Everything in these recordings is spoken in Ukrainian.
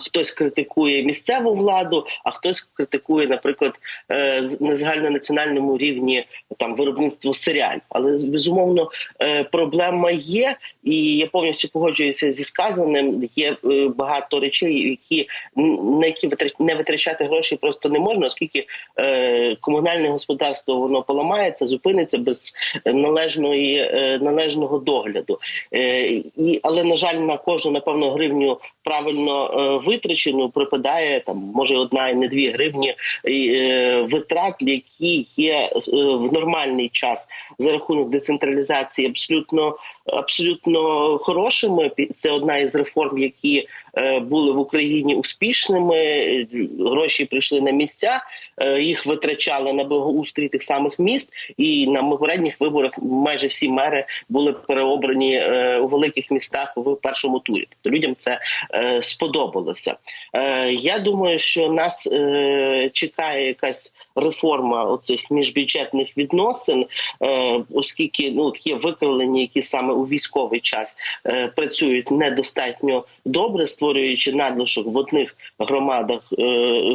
хтось критикує місцеву владу, а хтось критикує, наприклад, е, на загальнонаціональному рівні там виробництво серіалів. Але безумовно е, проблема є, і я повністю погоджуюся зі сказаним. Є е, багато речей, які на які не витрачати гроші просто не можна, оскільки комунальне господарство воно поламається, зупиниться без належної належного догляду. І але на жаль, на кожну напевно гривню правильно е, витрачену припадає там може одна і не дві гривні е, витрат, які є е, в нормальний час за рахунок децентралізації абсолютно абсолютно хорошими. Це одна із реформ, які були в Україні успішними. Е, Гроші прийшли на місця, е, їх витрачали на благоустрій тих самих міст. І на попередніх виборах майже всі мери були переобрані е, у великих містах в першому турі. Тобто людям це е, сподобалося. Е, я думаю, що нас е, чекає якась реформа оцих міжбюджетних відносин, е, оскільки ну є викривлення, які саме у військовий час е, працюють недостатньо добре, створюючи надлишок в одних громадах е,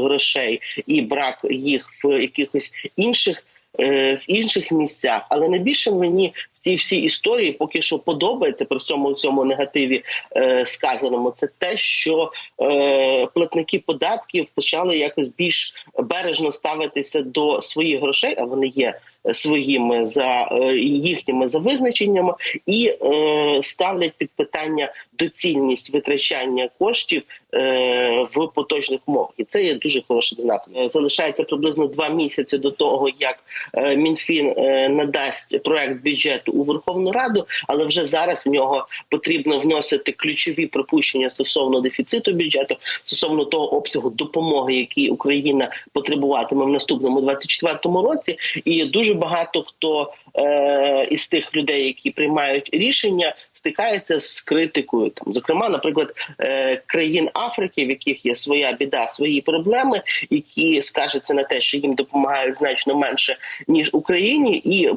грошей і брак їх в якихось інших. В інших місцях, але найбільше мені цій всій історії поки що подобається при всьому цьому негативі е, сказаному. Це те, що е, платники податків почали якось більш бережно ставитися до своїх грошей, а вони є своїми за е, їхніми за визначеннями, і е, ставлять під питання доцільність витрачання коштів е, в поточних умовах. І це є дуже хороший знак. Е, Залишається приблизно два місяці до того, як е, Мінфін е, надасть проект бюджету у Верховну Раду, але вже зараз в нього потрібно вносити ключові припущення стосовно дефіциту бюджету, стосовно того обсягу допомоги, який Україна потребуватиме в наступному 24-му році. І дуже багато хто е, із тих людей, які приймають рішення, стикається з критикою. Там, зокрема, наприклад, е, країн Африки, в яких є своя біда, свої проблеми, які скаржаться на те, що їм допомагають значно менше ніж Україні, і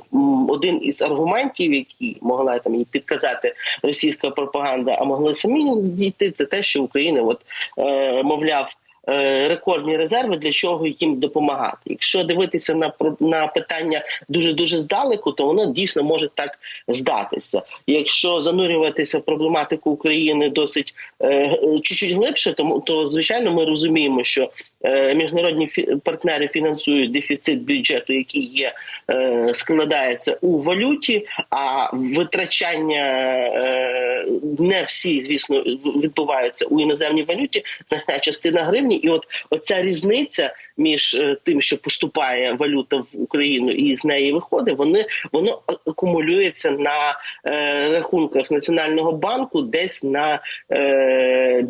один із аргументів, які могла там і підказати російська пропаганда, а могли самі дійти, це те, що Україна, от е, мовляв. Е, Рекордні резерви для чого їм допомагати. Якщо дивитися на на питання дуже дуже здалеку, то воно дійсно може так здатися. Якщо занурюватися в проблематику України досить е, чуть-чуть глибше, то, то звичайно ми розуміємо, що е, міжнародні партнери фінансують дефіцит бюджету, який є складається у валюті, а витрачання не всі, звісно, відбуваються у іноземній валюті. Значна частина гривні, і от оця різниця між е, тим, що поступає валюта в Україну і з неї виходить, вони воно акумулюється на е, рахунках національного банку, десь на е,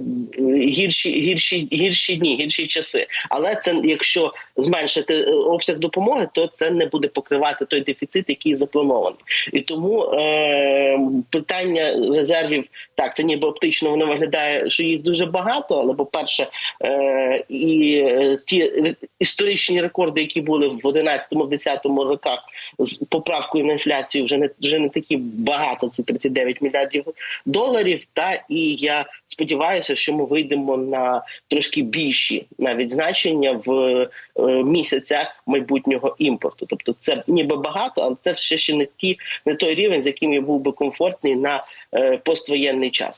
гірші, гірші, гірші дні, гірші часи. Але це якщо зменшити обсяг допомоги, то це не буде покривати той дефіцит, який запланований. І тому е, питання резервів так, це ніби оптично воно виглядає, що їх дуже багато. Але по перше, е, і ті історичні рекорди, які були в 11-10 роках з поправкою на інфляцію, вже не вже не такі багато. Це 39 мільярдів доларів. Та і я сподіваюся, що ми вийдемо на трошки більші навіть значення в е, місяцях майбутнього імпорту. Тобто, це ніби багато, але це ще ще не ті, не той рівень, з яким я був би комфортний на е, поствоєнний час.